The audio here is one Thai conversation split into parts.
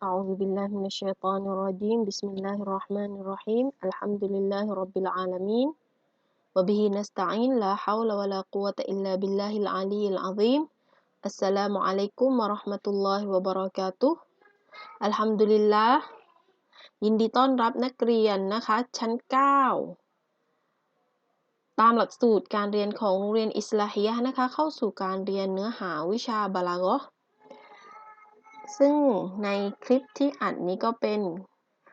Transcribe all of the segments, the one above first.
أعوذ بالله من الشيطان الرجيم. بسم الله الرحمن الرحيم. الحمد لله رب العالمين. وبه نستعين. لا حول ولا قوة إلا بالله العلي العظيم. السلام عليكم ورحمة الله وبركاته. อัลฮัมดุลิลละยินดีต้อนรับนักเรียนนะคะ ชั้น 9 ตามหลักสูตรการเรียนของโรงเรียนอิสลาฮียะนะคะ ซึ่งในคลิปที่อัดนี้ก็เป็น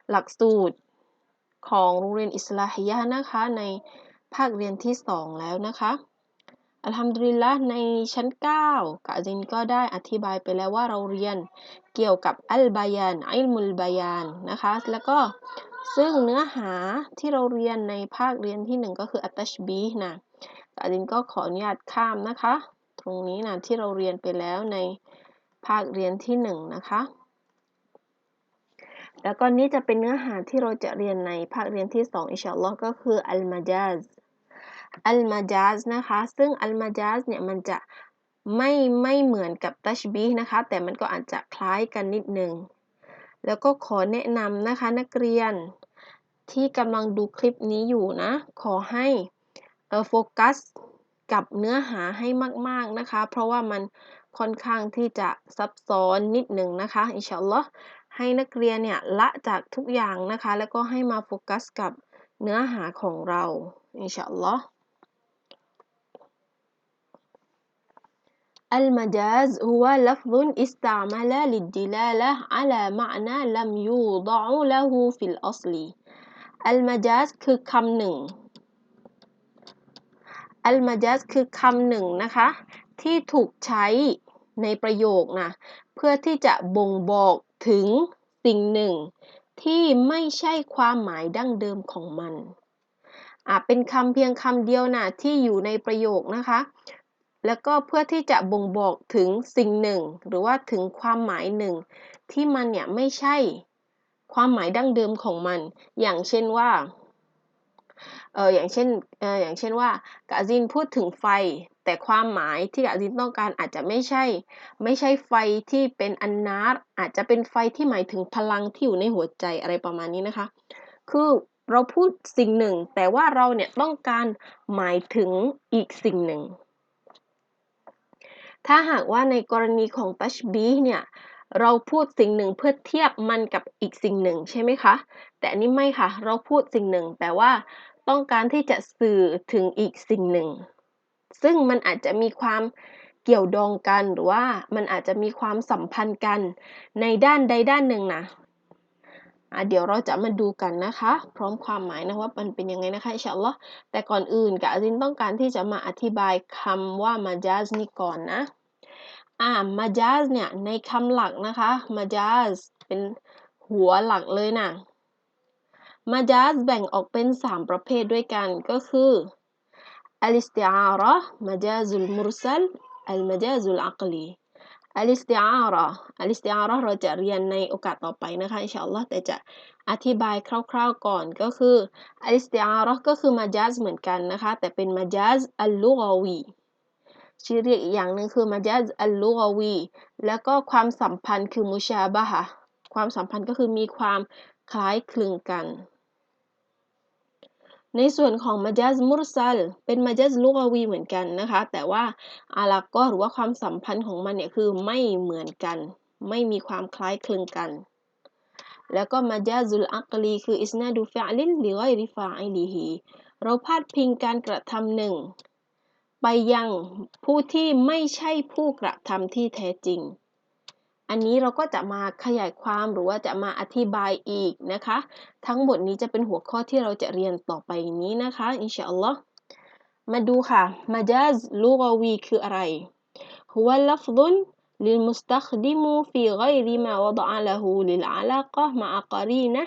หลักสูตรของโรงเรียนอิสลาฮิยะนะคะในภาคเรียนที่ 2 แล้วนะคะอัลฮัมดุลิลละในชั้น 9กะจินก็ได้อธิบายไปแล้วว่าเราเรียนเกี่ยวกับอัลบายานอิลมุลบายานนะคะ แล้วก็ซึ่งเนื้อหาที่เราเรียนในภาคเรียนที่ 1 ก็คืออัตชบีนะกะจินก็ขออนุญาตข้ามนะคะ ตรงนี้นะที่เราเรียนไปแล้วใน ภาคเรียนที่1นะคะ แล้วก็นี้จะเป็นเนื้อหาที่เราจะเรียนในภาคเรียนที่ 2 อินชาอัลลอฮ์ก็คืออัลมาจาซอัลมาจาซนะคะ ซึ่งอัลมาจาซเนี่ยมันจะไม่ไม่เหมือนกับตัชบีนะคะ แต่มันก็อาจจะคล้ายกันนิดนึง แล้วก็ขอแนะนำนะคะนักเรียนที่กำลังดูคลิปนี้อยู่นะ ขอให้โฟกัสกับเนื้อหาให้มาก ๆนะคะ เพราะว่ามัน ค่อนข้างที่จะซับซ้อนนิดหนึ่งนะคะ อินชาอัลลอฮ์ให้นักเรียนเนี่ยละจากทุกอย่างนะคะ แล้วก็ให้มาโฟกัสกับเนื้อหาของเรา อินชาอัลลอฮ์ المجاز هو لفظ استعمل للدلالة على معنى لم يوضع له في الأصل المجاز คือคำหนึ่ง المجاز คือคำหนึ่งนะคะ ที่ถูกใช้ ในประโยคนะเพื่อที่จะบ่งบอกถึงสิ่งหนึ่ง ที่ไม่ใช่ความหมายดั้งเดิมของมันอะเป็นคำเพียงคำเดียวนะที่อยู่ในประโยคนะคะ แล้วก็เพื่อที่จะบ่งบอกถึงสิ่งหนึ่ง หรือว่าถึงความหมายหนึ่ง ที่มันเนี่ยไม่ใช่ความหมายดั้งเดิมของมัน อย่างเช่นว่าเอออย่างเช่นเอออย่างเช่นว่ากาซินพูดถึงไฟ แต่ความหมายที่กาซินต้องการอาจจะไม่ใช่ ไม่ใช่ไฟที่เป็นอันนาร์อาจจะเป็นไฟที่หมายถึงพลังที่อยู่ในหัวใจอะไรประมาณนี้นะคะ คือเราพูดสิ่งหนึ่ง แต่ว่าเราเนี่ยต้องการหมายถึงอีกสิ่งหนึ่ง ถ้าหากว่าในกรณีของตัชบีเนี่ยเราพูดสิ่งหนึ่งเพื่อเทียบมันกับอีกสิ่งหนึ่งใช่ไหมคะ แต่อันนี้ไม่ค่ะ เราพูดสิ่งหนึ่งแต่ว่า ต้องการที่จะสื่อถึงอีกสิ่งหนึ่ง ซึ่งมันอาจจะมีความเกี่ยวดองกันหรือว่ามันอาจจะมีความสัมพันธ์กันในด้านใดด้านหนึ่งนะะเดี๋ยวเราจะมาดูกันนะคะ พร้อมความหมายนะว่ามันเป็นยังไงนะคะอินชาอัลลอฮ์แต่ก่อนอื่นกะซินต้องการที่จะมาอธิบายคำว่ามาจาสนี่ก่อนนะอ่ามาจาสเนี่ยในคำหลักนะคะมาจาสเป็นหัวหลักเลยนะมาจาสแบ่งออกเป็น 3 ประเภทด้วยกันก็คือ อัลิสติอาระมาจาซุลมุรซัลอัลมาจาซุลอักลีอัลิสติอาระอิสติอาระเราจะเรียนในโอกาสต่อไปนะคะอินชาอัลลอฮ์แต่จะอธิบายคร่าวๆก่อนก็คืออลิสติอาระก็คือมาจาสเหมือนกันนะคะ แต่เป็นมาจาสอัลลุกวีชื่อเรียกอีกอย่างหนึ่งคือมาจาซอัลลูกวีแล้วก็ความสัมพันธ์คือมุชาบะฮะความสัมพันธ์ก็คือมีความคล้ายคลึงกัน ในส่วนของมาจาซมุรซัลเป็นมาจาซลูกวีเหมือนกันนะคะ แต่ว่าอาลักก็หรือว่าความสัมพันธ์ของมันเนี่ยคือไม่เหมือนกัน ไม่มีความคล้ายคลึงกัน แล้วก็มาจาซุลอักลีคืออิสนาดูฟะลินลิไกริฟาอิลีฮีเราพาดพิงการกระทำหนึ่ง ไปยังผู้ที่ไม่ใช่ผู้กระทำที่แท้จริง อันนี้เราก็จะมาขยายความหรือว่าจะมาอธิบายอีกนะคะ ทั้งหมดนี้จะเป็นหัวข้อที่เราจะเรียนต่อไปนี้นะคะ อินชาอัลลอฮ์มาดูค่ะมาจาซลูกวีคืออะไร هو لفظ للمستخدم في غير ما وضع له للعلاقة مع قرينة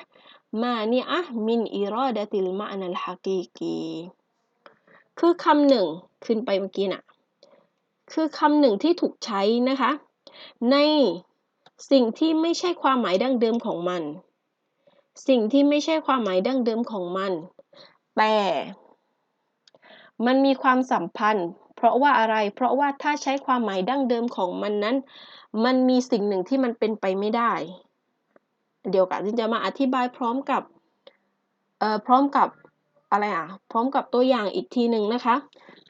مانعة من إرادة المعنى الحقيقي คือคำหนึ่งขึ้นไปเมื่อกี้น่ะ คือคำหนึ่งที่ถูกใช้นะคะ ใน สิ่งที่ไม่ใช่ความหมายดั้งเดิมของมัน สิ่งที่ไม่ใช่ความหมายดั้งเดิมของมัน แต่ มันมีความสัมพันธ์ เพราะว่าอะไร เพราะว่าถ้าใช้ความหมายดั้งเดิมของมันนั้น มันมีสิ่งหนึ่งที่มันเป็นไปไม่ได้ เดี๋ยวกะจินจะมาอธิบายพร้อมกับเอ่อพร้อมกับอะไรอะ พร้อมกับตัวอย่างอีกทีหนึ่งนะคะ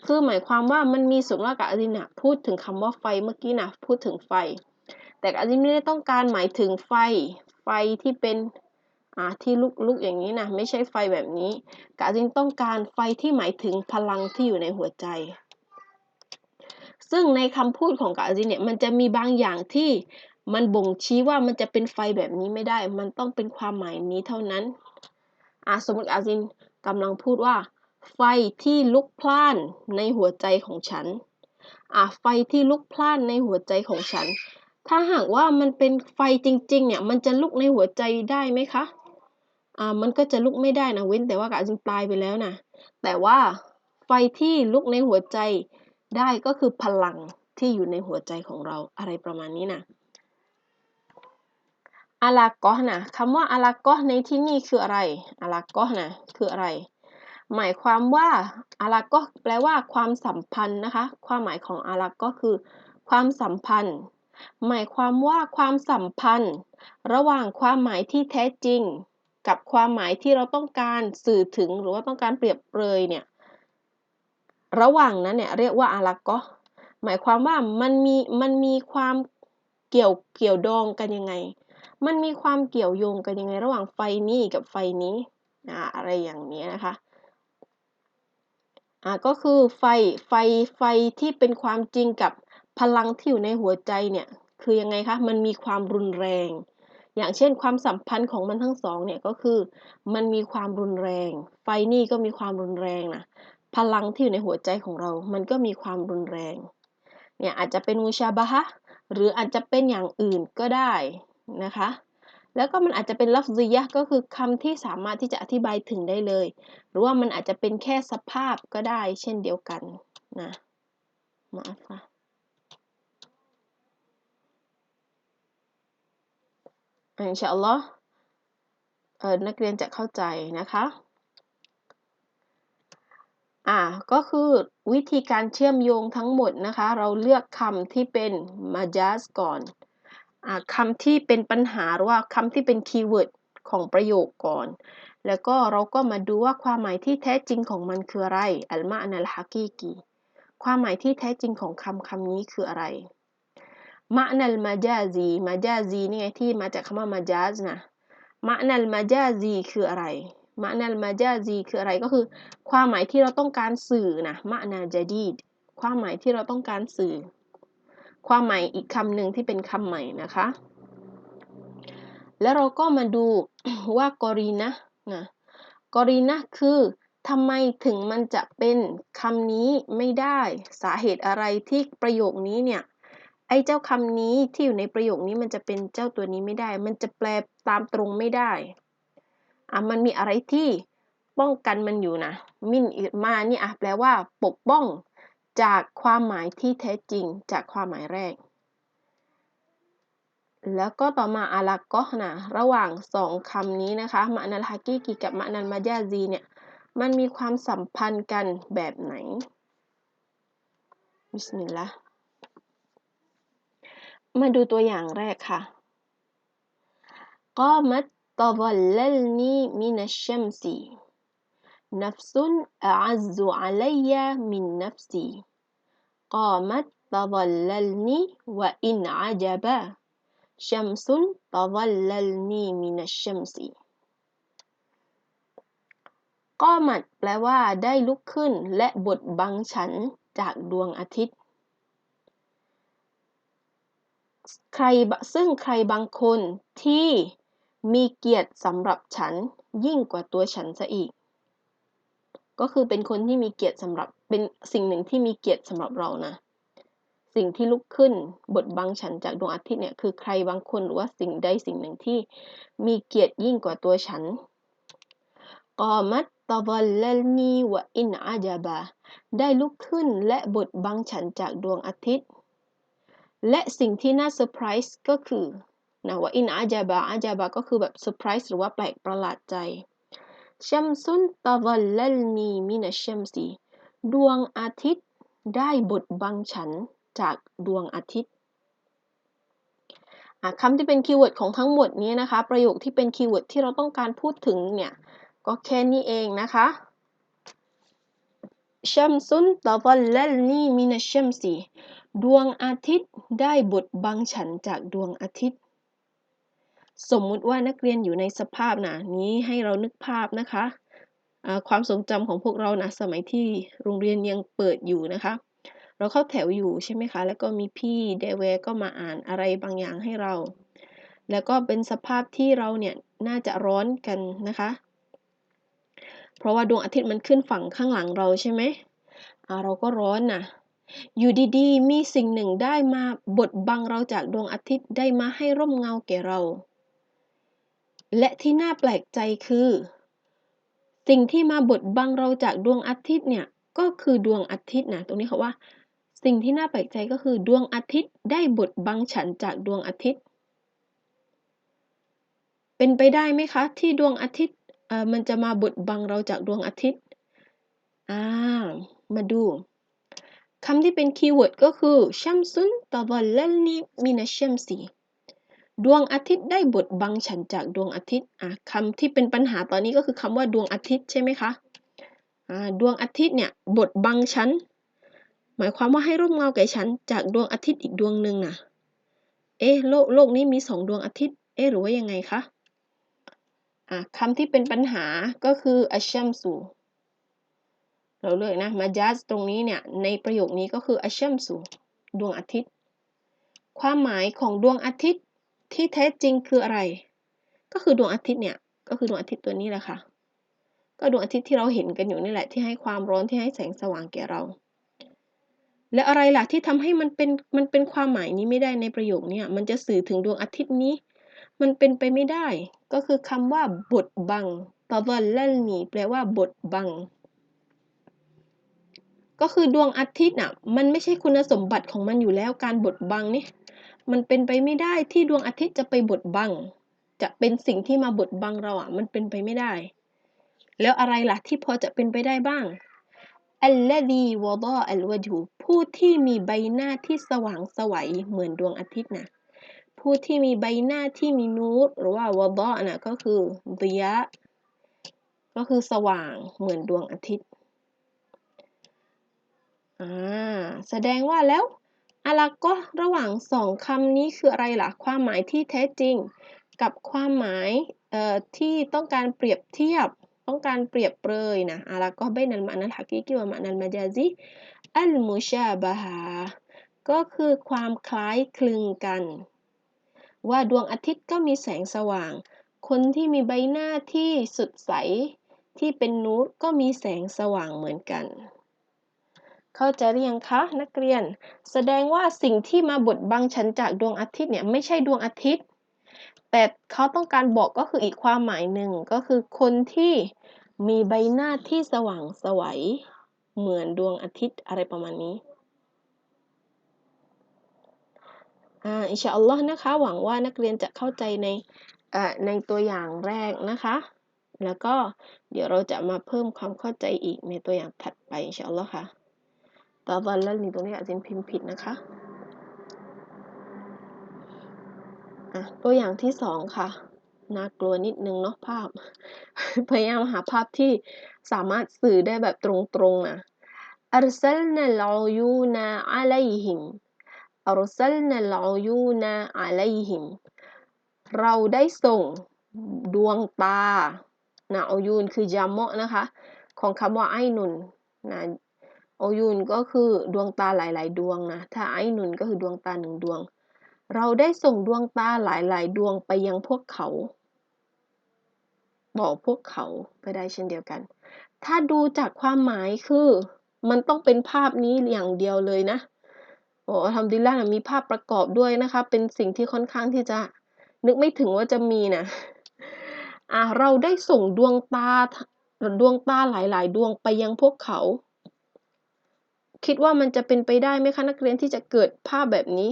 คือหมายความว่ามันมีส่วนว่ากะจินน่ะพูดถึงคำว่าไฟเมื่อกี้นะพูดถึงไฟ แต่กะจินไม่ได้ต้องการหมายถึงไฟ ไฟที่เป็นอ่าที่ลุกลุกอย่างนี้นะไม่ใช่ไฟแบบนี้กะจินต้องการไฟที่หมายถึงพลังที่อยู่ในหัวใจ ซึ่งในคำพูดของกะจินเนี่ยมันจะมีบางอย่างที่มันบ่งชี้ว่ามันจะเป็นไฟแบบนี้ไม่ได้ มันต้องเป็นความหมายนี้เท่านั้นอ่าสมมติอาซินกำลังพูดว่า ไฟที่ลุกพล่านในหัวใจของฉันอ่าไฟที่ลุกพล่านในหัวใจของฉัน ถ้าหากว่ามันเป็นไฟจริง ๆ เนี่ย มันจะลุกในหัวใจได้ไหมคะ อ่า มันก็จะลุกไม่ได้นะเว้นแต่ว่ากาจินตายไปแล้วนะ แต่ว่าไฟที่ลุกในหัวใจได้ก็คือพลังที่อยู่ในหัวใจของเราอะไรประมาณนี้นะอาลากอนะคำว่าอาลากอในที่นี่คืออะไรอาลากอนะคืออะไร หมายความว่าอาลากอแปลว่าความสัมพันธ์นะคะ ความหมายของอาลากอคือ ความสัมพันธ์ หมายความว่าความสัมพันธ์ ระหว่างความหมายที่แท้จริง กับความหมายที่เราต้องการสื่อถึงหรือว่าต้องการเปรียบเปรยเนี่ย ระหว่างนั้นเนี่ยเรียกว่าอาลากอหมายความว่ามันมีมันมีความเกี่ยวเกี่ยวดองกันยังไง มันมีความเกี่ยวโยงกันยังไง ระหว่างไฟนี้กับไฟนี้อ่าอะไรอย่างนี้นะคะอ่าก็คือไฟไฟไฟที่เป็นความจริงกับ พลังที่อยู่ในหัวใจเนี่ย คือยังไงคะ มันมีความรุนแรง อย่างเช่นความสัมพันธ์ของมันทั้งสองเนี่ยก็คือ มันมีความรุนแรง ไฟนี่ก็มีความรุนแรงนะ พลังที่อยู่ในหัวใจของเรา มันก็มีความรุนแรง เนี่ยอาจจะเป็นมูชาบะฮะหรืออาจจะเป็นอย่างอื่นก็ได้นะคะ แล้วก็มันอาจจะเป็นลัฟซียะก็คือคำที่สามารถที่จะอธิบายถึงได้เลย หรือว่ามันอาจจะเป็นแค่สภาพก็ได้เช่นเดียวกันนะมาค่ะ อินชาอัลลอฮ์เออนักเรียนจะเข้าใจนะคะอ่าก็คือวิธีการเชื่อมโยงทั้งหมดนะคะ เราเลือกคำที่เป็นมาจาสก่อนอ่าคำที่เป็นปัญหาหรือว่าคำที่เป็นคีย์เวิร์ดของประโยคก่อน แล้วก็เราก็มาดูว่าความหมายที่แท้จริงของมันคืออะไรอัลมาอันลฮักีกีความหมายที่แท้จริงของคำคำนี้คืออะไร มะนัลมาจาซีมาจาซีนี่ไงที่มาจากคำว่ามาจาซนะมะนัลมาจาซีคืออะไรมะนัลมาจาซีคืออะไรก็คือ ความหมายที่เราต้องการสื่อนะมะนาจดีดความหมายที่เราต้องการสื่อ ความหมายอีกคำหนึ่งที่เป็นคำใหม่นะคะ แล้วเราก็มาดูว่ากอรีนะนะกอรีนะคือทำไมถึงมันจะเป็นคำนี้ไม่ได้สาเหตุอะไรที่ประโยคนี้เนี่ย ไอ้เจ้าคำนี้ที่อยู่ในประโยคนี้มันจะเป็นเจ้าตัวนี้ไม่ได้ มันจะแปลตามตรงไม่ได้ อะ มันมีอะไรที่ป้องกันมันอยู่นะ มินอิมานี่อะแปลว่า ปกป้องจากความหมายที่แท้จริงจากความหมายแรก แล้วก็ต่อมาอาลักก็นะระหว่างสองคำนี้นะคะมะนัลฮากีกีกับมะนัลมาญาซีเนี่ย มันมีความสัมพันธ์กันแบบไหนบิสมิลลาห์ มาดูตัวอย่างแรกค่ะก็มัตตะวัลลลนีมินัชชัมซี نفس أعز علي من نفسي قامت تظللني وإن عجبا شمس تظللني من الشمس ก็มัดแปลว่าได้ลุกขึ้นและบดบังฉันจากดวงอาทิตย์ ใครซึ่งใครบางคนที่มีเกียรติสำหรับฉันยิ่งกว่าตัวฉันซะอีก ก็คือเป็นคนที่มีเกียรติสำหรับเป็นสิ่งหนึ่งที่มีเกียรติสำหรับเรานะ สิ่งที่ลุกขึ้นบทบังฉันจากดวงอาทิตย์เนี่ยคือใครบางคนหรือว่าสิ่งใดสิ่งหนึ่งที่มีเกียรติยิ่งกว่าตัวฉันกอมัตตะวัลลนีวะอินอาจาบา ได้ลุกขึ้นและบทบังฉันจากดวงอาทิตย์ และสิ่งที่น่าเซอร์ไพรส์ก็คือนะว่าอินอาจาบาอาจาบาก็คือแบบเซอร์ไพรส์หรือว่าแปลกประหลาดใจชัมซุนตะวัลลนีมินัชชัมซีดวงอาทิตย์ได้บดบังฉันจากดวงอาทิตย์คำที่เป็นคีย์เวิร์ดของทั้งหมดนี้นะคะ ประโยคที่เป็นคีย์เวิร์ดที่เราต้องการพูดถึงเนี่ย ก็แค่นี้เองนะคะชัมซุนตะวัลลัลนีมินัชชัมซี ดวงอาทิตย์ได้บดบังฉันจากดวงอาทิตย์ สมมุติว่านักเรียนอยู่ในสภาพนะนี้ให้เรานึกภาพนะคะะความทรงจำของพวกเรานะสมัยที่โรงเรียนยังเปิดอยู่นะคะ เราเข้าแถวอยู่ใช่ไหมคะ แล้วก็มีพี่เดเวก็มาอ่านอะไรบางอย่างให้เรา แล้วก็เป็นสภาพที่เราเนี่ยน่าจะร้อนกันนะคะ เพราะว่าดวงอาทิตย์มันขึ้นฝั่งข้างหลังเราใช่ไหมเราก็ร้อนนะ อยู่ดีๆ มีสิ่งหนึ่งได้มาบดบังเราจากดวงอาทิตย์ได้มาให้ร่มเงาแก่เรา และที่น่าแปลกใจคือ สิ่งที่มาบดบังเราจากดวงอาทิตย์เนี่ยก็คือดวงอาทิตย์นะตรงนี้เขาว่า สิ่งที่น่าแปลกใจก็คือ ดวงอาทิตย์ได้บดบังฉันจากดวงอาทิตย์ เป็นไปได้ไหมคะ ที่ดวงอาทิตย์มันจะมาบดบังเราจากดวงอาทิตย์อ่ามาดู คำที่เป็นคีย์เวิร์ดก็คือชัมซุนตะวันลลนีมินาชัมซีดวงอาทิตย์ได้บดบังฉันจากดวงอาทิตย์อะคำที่เป็นปัญหาตอนนี้ก็คือคำว่าดวงอาทิตย์ใช่ไหมคะอ่าดวงอาทิตย์เนี่ยบดบังฉันหมายความว่าให้ร่มเงาแก่ฉันจากดวงอาทิตย์อีกดวงหนึ่งน่ะเอ๊ะโลกโลกนี้มีสองดวงอาทิตย์เอ๊ะหรือว่ายังไงคะอะคำที่เป็นปัญหาก็คืออัชชัมซู เราเลือกนะมาจัสตรงนี้เนี่ยในประโยคนี้ก็คืออัชชัมสูดวงอาทิตย์ ความหมายของดวงอาทิตย์ที่แท้จริงคืออะไร ก็คือดวงอาทิตย์เนี่ยก็คือดวงอาทิตย์ตัวนี้แหละค่ะ ก็ดวงอาทิตย์ที่เราเห็นกันอยู่นี่แหละที่ให้ความร้อนที่ให้แสงสว่างแก่เรา และอะไรล่ะที่ทำให้มันเป็นมันเป็นความหมายนี้ไม่ได้ในประโยคนี้มันจะสื่อถึงดวงอาทิตย์นี้ มันเป็นไปไม่ได้ ก็คือคำว่าบทบังตะวันลลนีแปลว่าบทบัง ก็คือดวงอาทิตย์น่ะ มันไม่ใช่คุณสมบัติของมันอยู่แล้วการบดบังนี่ มันเป็นไปไม่ได้ที่ดวงอาทิตย์จะไปบดบัง จะเป็นสิ่งที่มาบดบังเราอะ มันเป็นไปไม่ได้ แล้วอะไรล่ะที่พอจะเป็นไปได้บ้างอัลลดีวะดออัลวะจูผู้ที่มีใบหน้าที่สว่างสวัยเหมือนดวงอาทิตย์นะผู้ที่มีใบหน้าที่มีนูรหรือว่าวะดอนะก็คือเดียก็คือสว่างเหมือนดวงอาทิตย์ อ่าแสดงว่าแล้วอะไรก็ระหว่างสองคำนี้คืออะไรล่ะ ความหมายที่แท้จริง กับความหมายเอ่อที่ต้องการเปรียบเทียบ ต้องการเปรียบเปรยนะอะไรก็เบนัลมานัลฮักีกิวมานัลมาจาซีอัลมุชาบะฮาก็คือความคล้ายคลึงกัน ว่าดวงอาทิตย์ก็มีแสงสว่าง คนที่มีใบหน้าที่สดใส ที่เป็นนูตก็มีแสงสว่างเหมือนกัน เข้าใจหรือยังคะนักเรียน แสดงว่าสิ่งที่มาบดบังฉันจากดวงอาทิตย์เนี่ยไม่ใช่ดวงอาทิตย์ แต่เขาต้องการบอกก็คืออีกความหมายหนึ่งก็คือคนที่มีใบหน้าที่สว่างสวัยเหมือนดวงอาทิตย์อะไรประมาณนี้อินชาอัลลอฮ์นะคะ หวังว่านักเรียนจะเข้าใจในในตัวอย่างแรกนะคะ แล้วก็เดี๋ยวเราจะมาเพิ่มความเข้าใจอีกในตัวอย่างถัดไปอินชาอัลลอฮ์ค่ะ ตาวันแล้วนี่ตรงนี้อาจจะพิมพ์ผิดนะคะอ่ะตัวอย่างที่สองค่ะ น่ากลัวนิดนึงเนาะภาพ พยายามหาภาพที่สามารถสื่อได้แบบตรงๆนะ أرسلنا العيون عليهم أرسلنا العيون عليهم เราได้ส่งดวงตานะอายูนคือจามะนะคะ ของคำว่าไอนุนนะ โอยุนก็คือดวงตาหลาย ๆ ดวงนะ ถ้าไอ้นุนก็คือดวงตาหนึ่งดวง เราได้ส่งดวงตาหลาย ๆ ดวงไปยังพวกเขา บอกพวกเขาไปได้เช่นเดียวกัน ถ้าดูจากความหมายคือ มันต้องเป็นภาพนี้อย่างเดียวเลยนะโอ้ทำดีแล้วมีภาพประกอบด้วยนะคะ เป็นสิ่งที่ค่อนข้างที่จะนึกไม่ถึงว่าจะมีนะอ่าเราได้ส่งดวงตาดวงตาหลาย ๆ ดวงไปยังพวกเขา คิดว่ามันจะเป็นไปได้ไหมคะนักเรียนที่จะเกิดภาพแบบนี้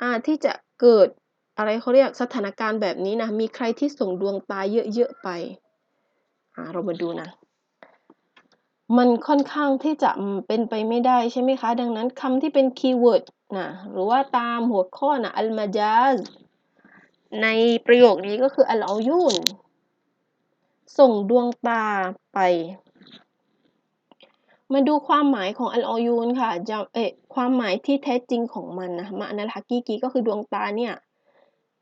อ่าที่จะเกิดอะไรเขาเรียกสถานการณ์แบบนี้นะมีใครที่ส่งดวงตาเยอะๆไปอ่าเรามาดูนะมันค่อนข้างที่จะเป็นไปไม่ได้ใช่ไหมคะ ดังนั้นคำที่เป็นคีย์เวิร์ดนะหรือว่าตามหัวข้อนะอัลมาจาซในประโยคนี้ก็คืออัลอายุนส่งดวงตาไป มาดูความหมายของอัลอายูนค่ะจะเอะความหมายที่แท้จริงของมันนะมาอันฮักกีกีก็คือดวงตาเนี่ย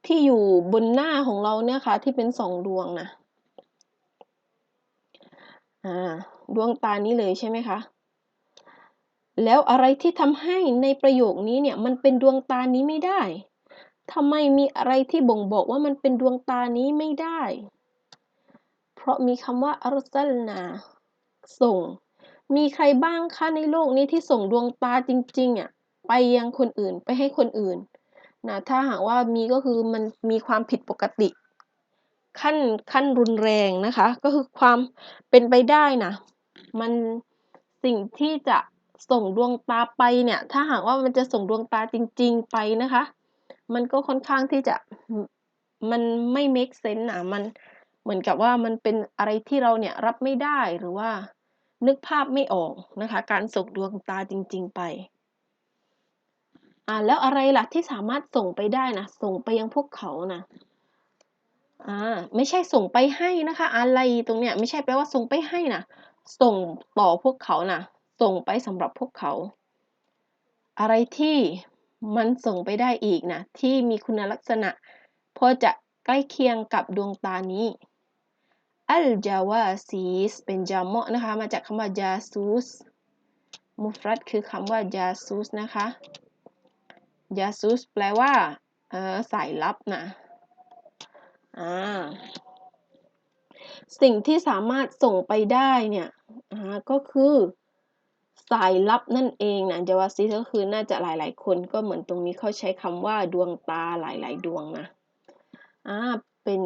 ที่อยู่บนหน้าของเราเนี่ยค่ะ ที่เป็นสองดวงนะอ่าดวงตานี้เลยใช่ไหมคะ แล้วอะไรที่ทำให้ในประโยคนี้เนี่ย มันเป็นดวงตานี้ไม่ได้ทำไมมีอะไรที่บ่งบอกว่ามันเป็นดวงตานี้ไม่ได้ เพราะมีคำว่าอัลซัลนาส่ง มีใครบ้างคะในโลกนี้ที่ส่งดวงตาจริงๆอะไปยังคนอื่นไปให้คนอื่นนะถ้าหากว่ามีก็คือมันมีความผิดปกติ ขั้นขั้นรุนแรงนะคะ ก็คือความเป็นไปได้นะมันสิ่งที่จะส่งดวงตาไปเนี่ย ถ้าหากว่ามันจะส่งดวงตาจริง ๆ ไปนะคะ มันก็ค่อนข้างที่จะมันไม่ make sense นะมันเหมือนกับว่ามันเป็นอะไรที่เราเนี่ยรับไม่ได้หรือว่า นึกภาพไม่ออกนะคะ การส่งดวงตาจริง ๆ ไปอ่าแล้วอะไรล่ะที่สามารถส่งไปได้นะส่งไปยังพวกเขานะอ่าไม่ใช่ส่งไปให้นะคะ อะไรตรงเนี้ยไม่ใช่แปลว่าส่งไปให้นะส่งต่อพวกเขานะส่งไปสำหรับพวกเขา อะไรที่มันส่งไปได้อีกนะที่มีคุณลักษณะพอจะใกล้เคียงกับดวงตานี้ อัลจาวาซีสเป็นจามะนะคะ มาจากคำว่าจาซูสมุฟรัดคือคำว่าจาซูสนะคะจาซูสแปลว่าสายลับนะอ่าสิ่งที่สามารถส่งไปได้เนี่ยอ่าก็คือสายลับนั่นเองนะจาวาซีสก็คือน่าจะหลาย ๆ คนก็เหมือนตรงนี้เขาใช้คำว่าดวงตาหลาย ๆ ดวงนะอ่าเป็น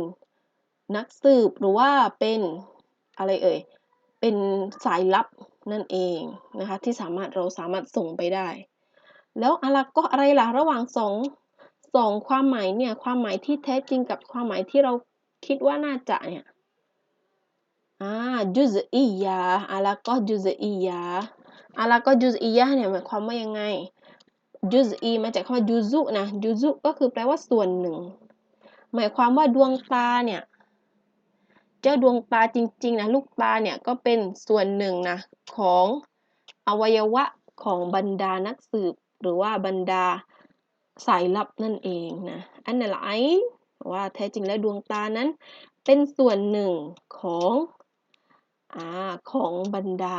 นักสืบหรือว่าเป็นอะไรเอ่ย เป็นสายลับนั่นเองนะคะที่สามารถเราสามารถส่งไปได้ แล้วอะไรก็อะไรล่ะระหว่างสองสองความหมายเนี่ยความหมายที่แท้จริงกับความหมายที่เราคิดว่าน่าจะเนี่ยอ่าจุซอียาอะไรก็จุซอียาอะไรก็จุซอียาเนี่ยหมายความว่ายังไงจุซอีมาจากคำว่าจุซุนะจุซุก็คือแปลว่าส่วนหนึ่ง หมายความว่าดวงตาเนี่ย เจ้าดวงตาจริงๆนะลูกตาเนี่ยก็เป็นส่วนหนึ่งนะของอวัยวะของบรรดานักสืบ หรือว่าบรรดาสายลับนั่นเองนะอันนั้นไอว่าแท้จริงแล้วดวงตานั้น เป็นส่วนหนึ่งของอ่าของบรรดา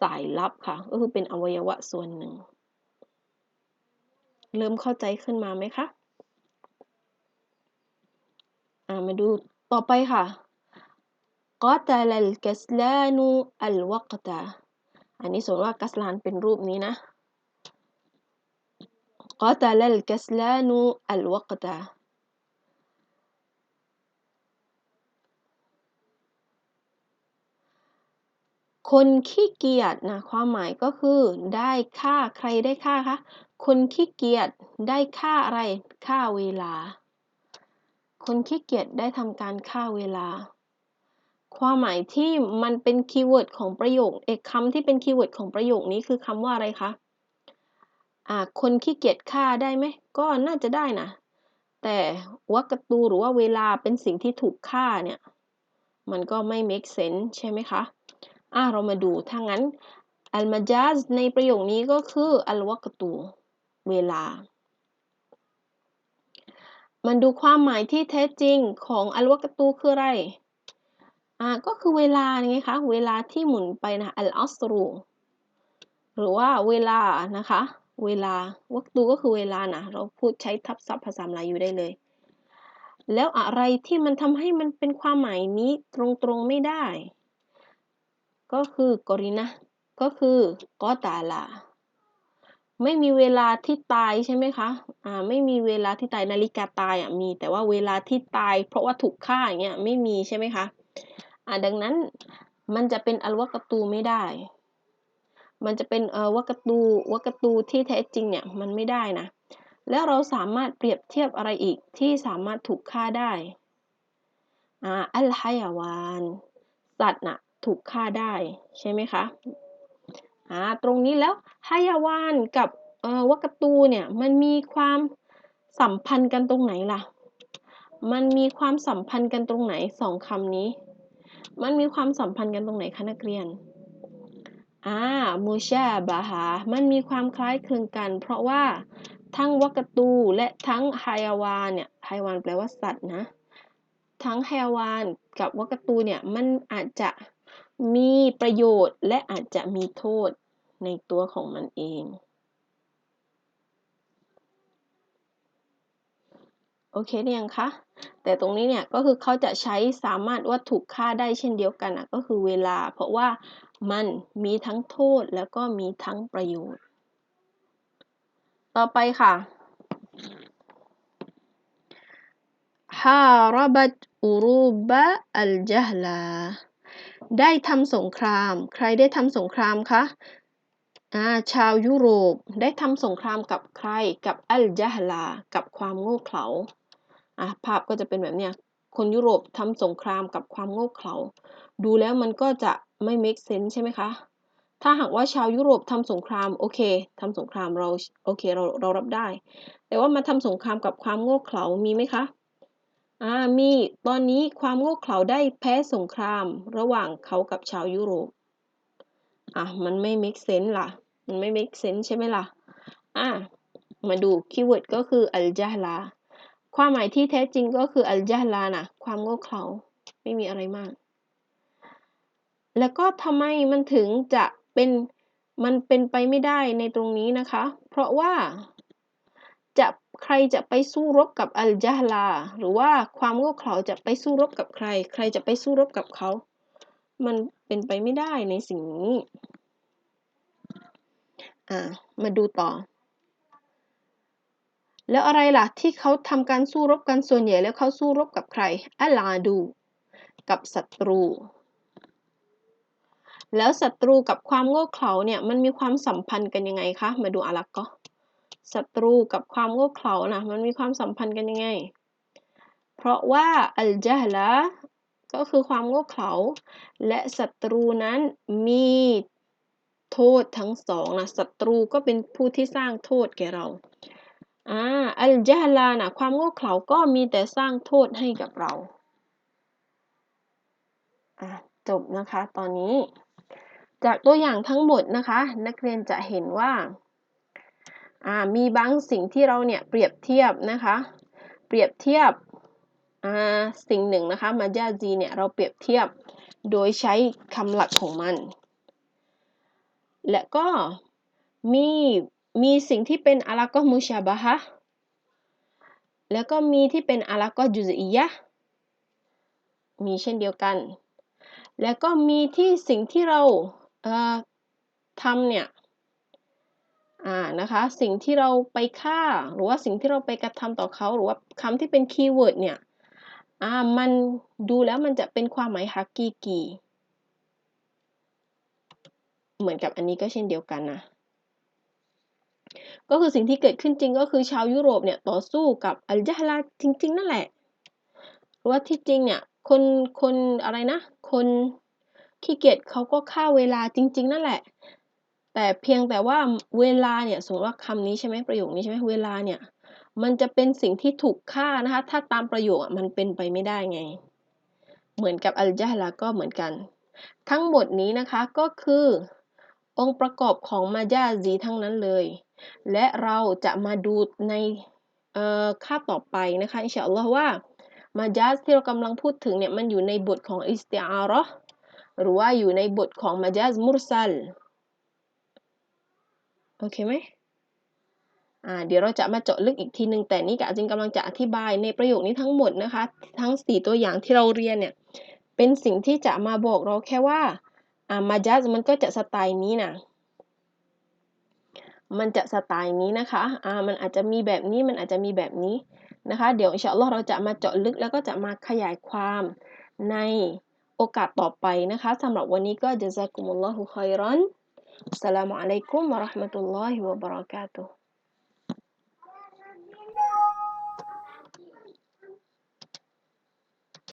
สายลับค่ะ ก็คือเป็นอวัยวะส่วนหนึ่ง เริ่มเข้าใจขึ้นมาไหมคะอ่ามาดูต่อไปค่ะ قتل الكسلان الوقت อันนี้ส่วนว่ากัสลานเป็นรูปนี้นะ قتل الكسلان الوقت คนขี้เกียจนะความหมายก็คือได้ค่าใครได้ค่าคะคนขี้เกียจได้ค่าอะไรค่าเวลา คนขี้เกียจได้ทำการค่าเวลา ความหมายที่มันเป็นคีย์เวิร์ดของประโยค เอกคำที่เป็นคีย์เวิร์ดของประโยคนี้คือคำว่าอะไรคะ อ่า คนขี้เกียจฆ่าได้ไหม ก็น่าจะได้นะ แต่วักตูหรือว่าเวลาเป็นสิ่งที่ถูกฆ่าเนี่ย มันก็ไม่ make sense ใช่ไหมคะ อ่าเรามาดูถ้างั้นอัลมาจาสในประโยคนี้ก็คืออัลวักตู เวลา มันดูความหมายที่แท้จริงของอัลวักตูคืออะไร อ่า ก็คือเวลาไงคะ เวลาที่หมุนไปนะอัลอัสรูหรือว่าเวลานะคะ เวลาวักตูก็คือเวลานะเราพูดใช้ทับศัพท์ภาษาลายอยู่ได้เลย แล้วอะไรที่มันทำให้มันเป็นความหมายนี้ตรงๆไม่ได้ ก็คือกรินะก็คือกอตาลา ไม่มีเวลาที่ตายใช่ไหมคะ อ่า ไม่มีเวลาที่ตายนาฬิกาตายอะมี แต่ว่าเวลาที่ตาย เพราะว่าถูกฆ่าอย่างเงี้ยไม่มีใช่ไหมคะ ดังนั้นมันจะเป็นอัลวากตูไม่ได้ มันจะเป็นเอวากตูวากตูที่แท้จริงเนี่ยมันไม่ได้นะ แล้วเราสามารถเปรียบเทียบอะไรอีกที่สามารถถูกฆ่าได้อ่าอัลไฮยาวานสัตว์น่ะถูกฆ่าได้ใช่ไหมคะอ่าตรงนี้แล้วไฮยาวานกับเอวักตูเนี่ยมันมีความสัมพันธ์กันตรงไหนล่ะ มันมีความสัมพันธ์กันตรงไหนสองคำนี้ มันมีความสัมพันธ์กันตรงไหนคะนักเรียน อ่า มูชาบาฮามันมีความคล้ายคลึงกัน เพราะว่าทั้งวักตูและทั้งไฮาวานเนี่ยไฮาวานแปลว่าสัตว์นะ ทั้งไฮาวานกับวักตูเนี่ยมันอาจจะมีประโยชน์และอาจจะมีโทษในตัวของมันเอง โอเคหรือยังคะ แต่ตรงนี้เนี่ยก็คือเขาจะใช้สามารถว่าถูกค่าได้เช่นเดียวกันนะก็คือเวลา เพราะว่ามันมีทั้งโทษแล้วก็มีทั้งประโยชน์ ต่อไปค่ะฮารบัตอุรูบะอัลจฮลาได้ทำสงคราม ใครได้ทำสงครามคะ อ่า ชาวยุโรปได้ทำสงครามกับใคร กับอัลจฮลา กับความโง่เขลาอะภาพก็จะเป็นแบบเนี้ย คนยุโรปทำสงครามกับความโง่เขลา ดูแล้วมันก็จะไม่ make sense ใช่ไหมคะ ถ้าหากว่าชาวยุโรปทำสงคราม โอเคทำสงครามเราโอเคเราเรารับได้ แต่ว่ามาทำสงครามกับความโง่เขลา มีไหมคะอ่ามี ตอนนี้ความโง่เขลาได้แพ้สงครามระหว่างเขากับชาวยุโรป อะมันไม่ make sense ล่ะ มันไม่ make sense ใช่ไหมล่ะ อะ มาดูคีย์เวิร์ดก็คืออัลจาลา ความหมายที่แท้จริงก็คืออัลจาลานะความโง่เขลาไม่มีอะไรมาก แล้วก็ทำไมมันถึงจะเป็นมันเป็นไปไม่ได้ในตรงนี้นะคะ เพราะว่าจะใครจะไปสู้รบกับอัลจาลา หรือว่าความโง่เขลาจะไปสู้รบกับใคร ใครจะไปสู้รบกับเขา มัน เป็นไปไม่ได้ในสิ่งนี้อ่ามาดูต่อ แล้วอะไรล่ะที่เขาทำการสู้รบกันส่วนใหญ่แล้วเขาสู้รบกับใครอัลลาดู กับศัตรู แล้วศัตรูกับความโง่เขลาเนี่ยมันมีความสัมพันธ์กันยังไงคะมาดูอาลักก็ศัตรูกับความโง่เขลานะมันมีความสัมพันธ์กันยังไง เพราะว่าอัลจฮละ ก็คือความโง่เขลาและศัตรูนั้นมีโทษทั้งสองนะศัตรูก็เป็นผู้ที่สร้างโทษแก่เราอ่าอัลจฮลานะความโง่เขลาก็มีแต่สร้างโทษให้กับเราอะจบนะคะตอนนี้ จากตัวอย่างทั้งหมดนะคะ นักเรียนจะเห็นว่าอ่ามีบางสิ่งที่เราเนี่ยเปรียบเทียบนะคะ เปรียบเทียบ สิ่งหนึ่งนะคะมาจาจีเนี่ยเราเปรียบเทียบโดยใช้คำหลักของมัน และก็มีมีสิ่งที่เป็นอาลากอมุชาบะฮะแล้วก็มีที่เป็นอาลากอจุซียะมีเช่นเดียวกัน แล้วก็มีที่สิ่งที่เราเอ่อทำเนี่ยอ่านะคะสิ่งที่เราไปฆ่าหรือว่าสิ่งที่เราไปกระทำต่อเขาหรือว่าคำที่เป็นคีย์เวิร์ดเนี่ย อ่า มันดูแล้วมันจะเป็นความหมายฮักกีกีเหมือนกับอันนี้ก็เช่นเดียวกันนะ ก็คือสิ่งที่เกิดขึ้นจริงก็คือชาวยุโรปเนี่ยต่อสู้กับอัลจฮลาจริง ๆ นั่นแหละหรือว่าที่จริงเนี่ยคนคนอะไรนะ คนขี้เกียจเขาก็ฆ่าเวลาจริง ๆ นั่นแหละ แต่เพียงแต่ว่าเวลาเนี่ยสมมติว่าคำนี้ใช่ไหมประโยคนี้ใช่ไหมเวลาเนี่ย มันจะเป็นสิ่งที่ถูกฆ่านะคะ ถ้าตามประโยคมันเป็นไปไม่ได้ไง เหมือนกับอัลจาฮลาก็เหมือนกัน ทั้งหมดนี้นะคะก็คือ องค์ประกอบของมาญาซีทั้งนั้นเลย และเราจะมาดูในคาบต่อไปนะคะอินชาอัลลอฮ์ว่ามาญาซที่เรากำลังพูดถึงเนี่ยมันอยู่ในบทของอิสติอาระหรือว่าอยู่ในบทของมาญาซมุรซัล โอเคไหม อ่าเดี๋ยวเราจะมาเจาะลึกอีกทีหนึ่งแต่นี่กะจิงกำลังจะอธิบายในประโยคนี้ทั้งหมดนะคะ ทั้ง 4 ตัวอย่างที่เราเรียนเนี่ยเป็นสิ่งที่จะมาบอกเราแค่ว่าอ่ามาจัสมันก็จะสไตล์นี้นะมันจะสไตล์นี้นะคะอ่ามันอาจจะมีแบบนี้มันอาจจะมีแบบนี้นะคะเดี๋ยวอินชาอัลลอฮ์เราจะมาเจาะลึกแล้วก็จะมาขยายความในโอกาสต่อไปนะคะสำหรับวันนี้ก็จะซากุมุลลอฮุคอยรอน Assalamualaikum warahmatullahi wabarakatuh.